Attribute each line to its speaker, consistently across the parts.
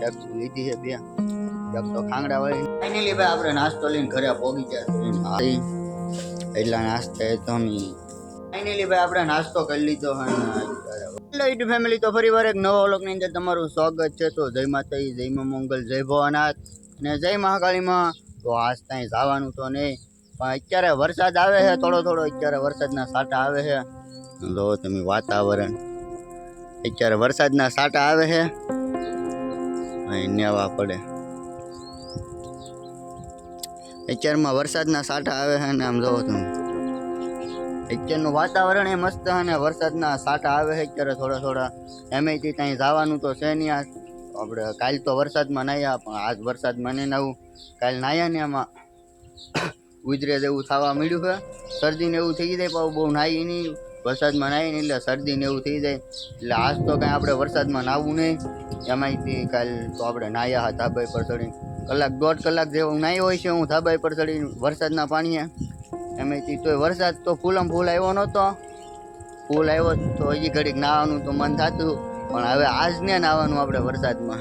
Speaker 1: Pepsi લીધી છે બે. એક તો ખાંગડા વાળી. ફાઇનલી ભાઈ આપણે નાસ્તો લઈને ઘરે પહોંચી ગયા છે એટલા નાસ્તા તો અમે. ફાઇનલી ભાઈ આપણે નાસ્તો કરી લીધો હેલો યુટ્યુબ ફેમિલી તો ફરી વાર એક નવા ની અંદર તમારું સ્વાગત છે. તો જય માતા જય મા મંગલ જય ભવાનાથ અને જય મહાકાળીમાં તો આજ ત્યાં જવાનું તો નહીં પણ અત્યારે વરસાદ આવે છે થોડો થોડો. અત્યારે વરસાદના સાટા આવે છે. જો તમે વાતાવરણ. અત્યારે વરસાદના સાટા આવે છે. અહીં નેવા પડે. અત્યારમાં વરસાદના સાટા આવે છે અને આમ જોવો તમે અત્યારનું વાતાવરણ એ મસ્ત છે અને વરસાદના સાટા આવે છે અત્યારે થોડા થોડા. એમેથી ત્યાં જવાનું તો છે નહીં આ આપણે કાલ તો વરસાદમાં નાહ્યા પણ આજ વરસાદમાં નહીં નાવું. કાલ નાહ્યા ને એમાં ઉજરે જેવું થવા મળ્યું છે. શરદીને એવું થઈ જાય, પણ બહુ નાહી નહીં. વરસાદમાં નાહી નહીં, એટલે શરદીને એવું થઈ જાય. એટલે આજ તો કાંઈ આપણે વરસાદમાં નાહવું નહીં. એમાંયથી કાલ તો આપણે નાહ્યા હતા ધાબાઈ પર ચડી કલાક દોઢ કલાક જેવું નાહ્યો હોય છે હું ધાબાઈ પર ચડી વરસાદના પાણીએ. એમાંથી તોય વરસાદ તો ફૂલમ ફૂલ આવ્યો નહોતો. ફૂલ આવ્યો તો હજી ઘડીક નાહવાનું તો મન થતું. પણ હવે આજ ને નાહવાનું આપણે વરસાદમાં.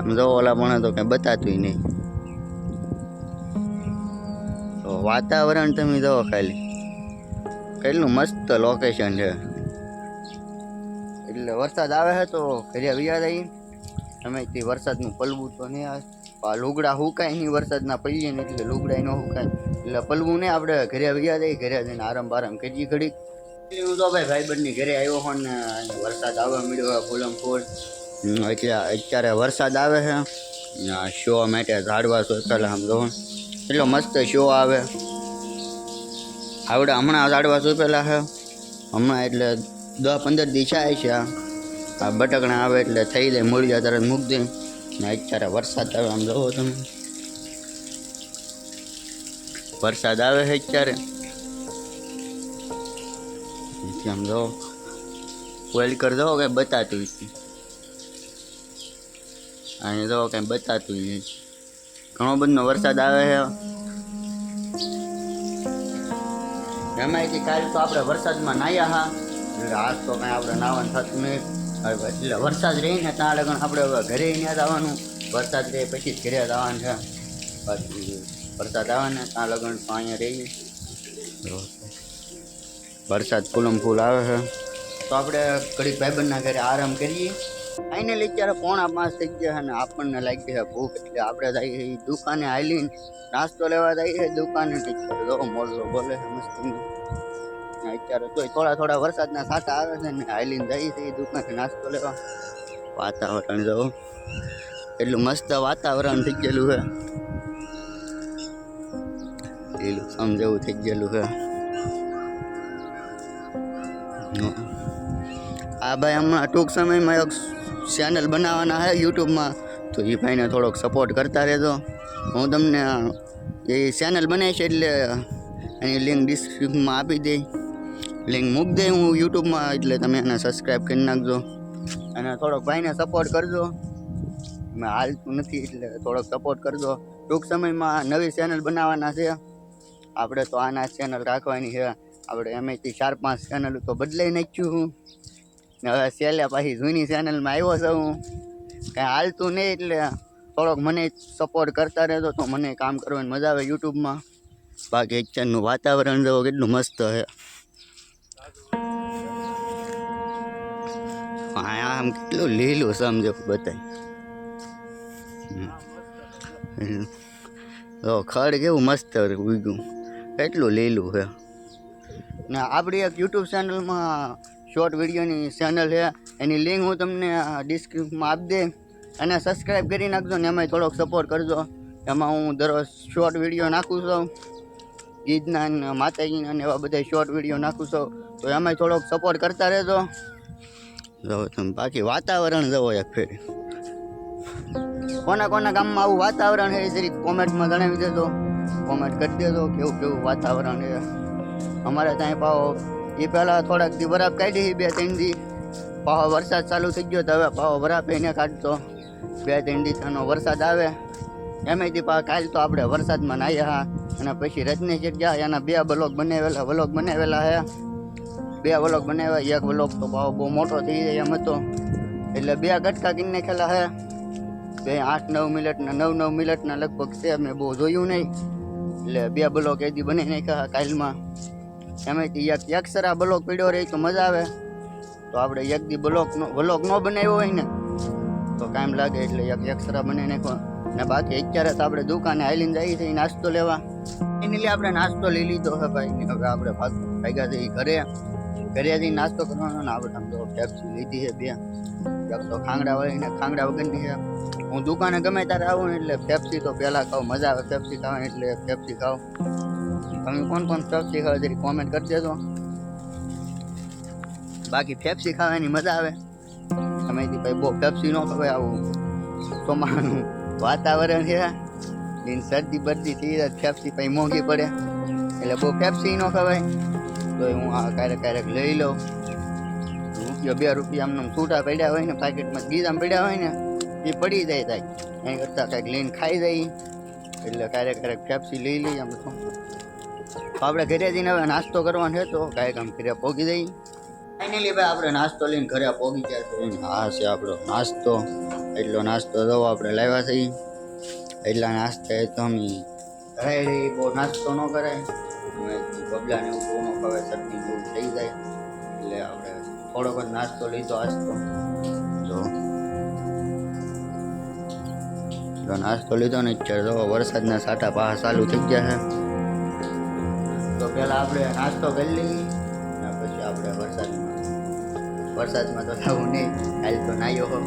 Speaker 1: આમ જો ઓલા પણ તો કંઈ બતાતું નહીં. તો વાતાવરણ તમે જુઓ ખાલી. કેટલું મસ્ત લોકેશન છે. એટલે વરસાદ આવે છે તો ઘરે વ્યા જઈએ અમે તે વરસાદનું પલવું તો નહીં આ લુગડા હુકાય નહીં વરસાદના પડીએ ને એટલે લુગડા ન હુકાય એટલે પલવું નહીં આપણે, ઘરે વ્યા જઈએ ઘરે જઈને આરામ બારામ કરીએ ઘડી હું તો ભાઈ ભાઈબંધની ઘરે આવ્યો હોઉં ને વરસાદ આવવા મળ્યો હોય ફૂલમ ફૂલ. એટલે અત્યારે વરસાદ આવે છે. શો માટે ઝાડવા સોચેલા આમ જો એટલો મસ્ત શો આવે. આવડે હમણાં ઝાડવા સોપેલા છે. હમણાં એટલે દસ પંદર દિવસ છે છે આ. આ બટકણા આવે એટલે થઈ જાય. મૂળિયા તરત મૂકી દે. ને અત્યારે વરસાદ આવે, આમ જોવો તમે. વરસાદ આવે છે અત્યારે. આમ જો કોઈલ કર દો કંઈ બતાતું નથી અહીં જો કંઈ બતાતું નહીં ઘણો બધો વરસાદ આવે છે એમાંયથી કાલ તો આપણે વરસાદમાં નાહ્યા હા. આજ તો કાંઈ આપણે નાવાનું થતું નહીં હવે એટલે વરસાદ રહી ને ત્યાં લગન આપણે ઘરે ત્યાં આવવાનું. વરસાદ રહે પછી જ ઘરે જવાનું છે. વરસાદ આવે ને ત્યાં લગન તો અહીંયા રહીએ. વરસાદ ફૂલમ ફૂલ આવે છે. તો આપણે ઘડીક ભાઈબંધના ઘરે આરામ કરીએ. ફાઇનલી અત્યારે પોણા પાંચ થઈ ગયા અને આપણને લાગી છે ભૂખ, એટલે આપણે જઈએ દુકાને હાલીને નાસ્તો લેવા જઈએ, દુકાને મોરલો બોલે છે અત્યારે તોય થોડા થોડા વરસાદના સાટા આવે છે ને, હાલીને જઈએ છીએ દુકાને નાસ્તો લેવા. વાતાવરણ જો, એટલું મસ્ત વાતાવરણ થઈ ગયેલું છે. લીલું સમજવું થઈ ગયેલું છે. આ ભાઈ હમણાં ટૂંક સમયમાં એક ચેનલ બનાવવાના છે યુટ્યુબમાં. તો એ ભાઈને થોડોક સપોર્ટ કરતા રહેજો. હું તમને એ ચેનલ બનાવીશ એટલે એની લિંક ડિસ્ક્રિપ્શનમાં આપી દઈ લિંક મૂક દે હું યુટ્યુબમાં, એટલે તમે એને સબસ્ક્રાઈબ કરી નાખજો. અને થોડોક ભાઈને સપોર્ટ કરજો. મેં હાલતું નથી, એટલે થોડોક સપોર્ટ કરજો. ટૂંક સમયમાં નવી ચેનલ બનાવવાના છે. આપણે તો આના ચેનલ રાખવાની છે. આપણે એમએથી ચાર પાંચ ચેનલ તો બદલાઈ નાખ્યું. હું હવે છેલ્લે પાછી જૂની ચેનલમાં આવ્યો છું. હું કાંઈ હાલતું નહીં, એટલે થોડોક મને સપોર્ટ કરતા રહેજો, તો મને કામ કરવાની મજા આવે યુટ્યુબમાં. બાકી અત્યારનું વાતાવરણ જવો કેટલું મસ્ત છે. આમ કેટલું લીલું સમજો બતાય તો ખડ કેવું મસ્ત ઉગ્યું. કેટલું લીલું છે ને આપણી એક યુટ્યુબ ચેનલમાં શોર્ટ વિડીયોની ચેનલ છે એની લિંક હું તમને ડિસ્ક્રિપ્શનમાં આપી દે અને સબસ્ક્રાઈબ કરી નાખજો ને એમાંય થોડોક સપોર્ટ કરજો. એમાં હું દરરોજ શોર્ટ વીડિયો નાખું છું. ગીતના માતાજીના એવા બધા શોર્ટ વીડિયો નાખું છું. તો એમાંય થોડોક સપોર્ટ કરતા રહેજો. જો તમે. બાકી વાતાવરણ જવો એક ફેરી. કોના કોના ગામમાં આવું વાતાવરણ છે, એ જરીક કોમેન્ટમાં જણાવી દેજો. કોમેન્ટ કરી દેજો કેવું કેવું વાતાવરણ છે. અમારે ત્યાં પાવો એ પહેલાં થોડાક દી બરાબ કાઢી બે ત્રણ દી. પાવો વરસાદ ચાલુ થઈ ગયો તો હવે પાવો બરાબ એને કાઢતો. બે ત્રણ દી વરસાદ આવે. એમાંથી પા કાલ તો આપણે વરસાદમાં નાહ્યા અને પછી રજની જગ્યા એના બે બ્લોક બનાવેલા બ્લોક બનાવેલા છે બે વ્લોગ બનાવ્યા. એક વ્લોગ તો પાવો બહુ મોટો થઈ જાય એમ હતો. એટલે બે ગટકા કિન્ને ખેલા છે બે આઠ નવ મિનિટના નવ નવ મિનિટના લગભગ છે. મેં બહુ જોયું નહીં. એટલે બે બ્લોક એદી બની નાખ્યા કાલમાં. એમાંથી એક એક સરા બ્લોક પીડ્યો રહી તો મજા આવે. તો આપણે એક દી બ્લોક નો બ્લોક ન બનાવ્યો હોય ને, તો કામ લાગે એટલે એક એક્સ્ટ્રા બનાવી નાખો ને બાકી અત્યારે તો આપણે દુકાને આવીને જઈએ છીએ નાસ્તો લેવા. એની લીધે આપણે નાસ્તો લઈ લીધો છે ભાઈ. ને હવે આપણે ભાગ ભાગ્યા જઈએ ઘરે. ઘરે જઈને નાસ્તો કરવાનો ને આપણે તો પેપ્સી લીધી છે બે. એક તો ખાંગડા વાળી ને ખાંગડા વગરની છે. હું દુકાને ગમે ત્યારે આવું ને એટલે પેપ્સી તો પહેલાં ખાઉં, મજા આવે પેપ્સી ખાવાની એટલે પેપ્સી ખાવ તમે કોણ કોણ પેપ્સી ખાવ જરી કોમેન્ટ કરી દેજો. બાકી પેપ્સી ખાવાની મજા આવે. સમયથી ભાઈ બહુ પેપ્સી ન ખવાય આવું ચોમાનું વાતાવરણ છે. એની શરદી બરદી થઈ જાય પેપ્સી પછી મોંઘી પડે. એટલે બહુ પેપ્સી ન ખવાય. તો હું આ ક્યારેક ક્યારેક લઈ લઉં. રૂપિયા, બે રૂપિયા આમને આમ છૂટા પડ્યા હોય ને, પાકેટમાં ગીધામ પડ્યા હોય ને, એ પડી જાય થાય એની કરતાં કાંઈક લઈને ખાઈ જાય. એટલે ક્યારેક ક્યારેક પેપ્સી લઈ લઈએ આમ તો. આપણે ઘરે જઈને હવે નાસ્તો કરવાનો છે તો કાંઈક આમ ઘરે પોગી જઈએ. ફાઇનલી ભાઈ આપણે નાસ્તો લઈને ઘરે પોગી ગયા હા છે આપણો નાસ્તો. એટલો નાસ્તો દો આપણે લાવ્યા છીએ. એટલા નાસ્તા તો અમે ઘરે બહુ નાસ્તો ન કરાય. અમે બબલાને એવું બહુ ન ખવાય શરદી જેવું થઈ જાય. એટલે આપણે થોડોક જ નાસ્તો લીધો આસ્તો તો. જો. જો નાસ્તો લીધો ને અત્યારે જો વરસાદના સાટા પાહા ચાલુ થઈ ગયા છે. તો પહેલાં આપણે નાસ્તો કરી લઈએ અને પછી આપણે વરસાદમાં વરસાદમાં તો થવું નહીં કાલ તો નાયો હો.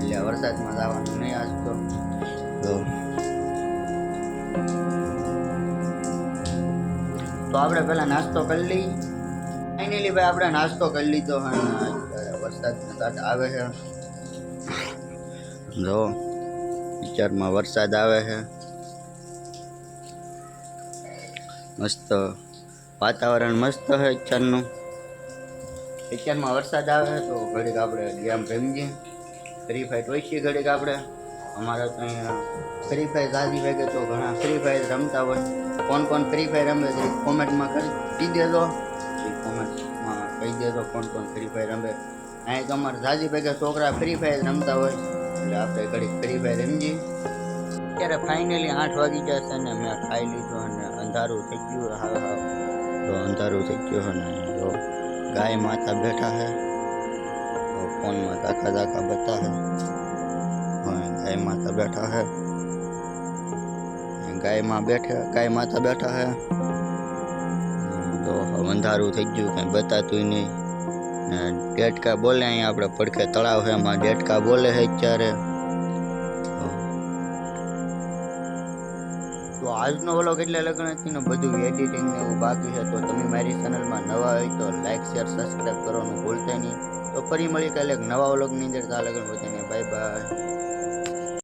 Speaker 1: એટલે વરસાદમાં જવાનું નહીં આજ તો. તો આપણે પહેલાં નાસ્તો કરી લઈ ફાઇનલી ભાઈ આપણે નાસ્તો કરી લીધો વરસાદ કાંઠ આવે છે. જો, વિચારમાં વરસાદ આવે છે. મસ્ત વાતાવરણ મસ્ત છે અત્યારનું. અત્યારમાં વરસાદ આવે તો ઘડીક આપણે ગેમ રમીએ. ફ્રી ફાઇટ હોય છે ઘડીક આપણે. અમારે તો અહીંયા ફ્રી ફાયર દાદી વાગે તો ઘણા ફ્રી ફાયર રમતા હોય. કોણ કોણ ફ્રી ફાયર રમે છે? કોમેન્ટમાં કરી કહી દેજો. એ કોમેન્ટમાં કહી દેજો કોણ કોણ ફ્રી ફાયર રમે. અહીં તો અમારે દાદી ભેગા છોકરા ફ્રી ફાયર રમતા હોય. એટલે આપણે ઘડીક ફ્રી ફાયર રમીએ. અત્યારે ફાઇનલી આઠ વાગી જશે ને મેં ખાઈ લીધું અને અંધારું થઈ ગયું. હા હા. તો અંધારું થઈ ગયું અને જો ગાય માતા બેઠા છે. તો ફોનમાં દાખા દાખા બતા છે અને ગાય માતા બેઠા હે. ગાયમાં બેઠા, ગાય માતા બેઠા તો અંધારું થઈ ગયું, કંઈ બતાતું નહીં. ને ડેટકા બોલે અહીંયા આપણે પડખે તળાવ છે એમાં ડેટકા બોલે છે અત્યારે. તો આજનો વ્લોગ એટલે લગ્ન હતી ને બધું એડિટિંગ ને એવું બાકી છે. તો તમે મારી ચેનલમાં નવા હોય તો લાઈક શેર સબસ્ક્રાઈબ કરવાનું ભૂલતા નહીં. તો ફરી મળી કાલે એક નવા વ્લોગની અંદર. તા લગ્ન બધાને બાય બાય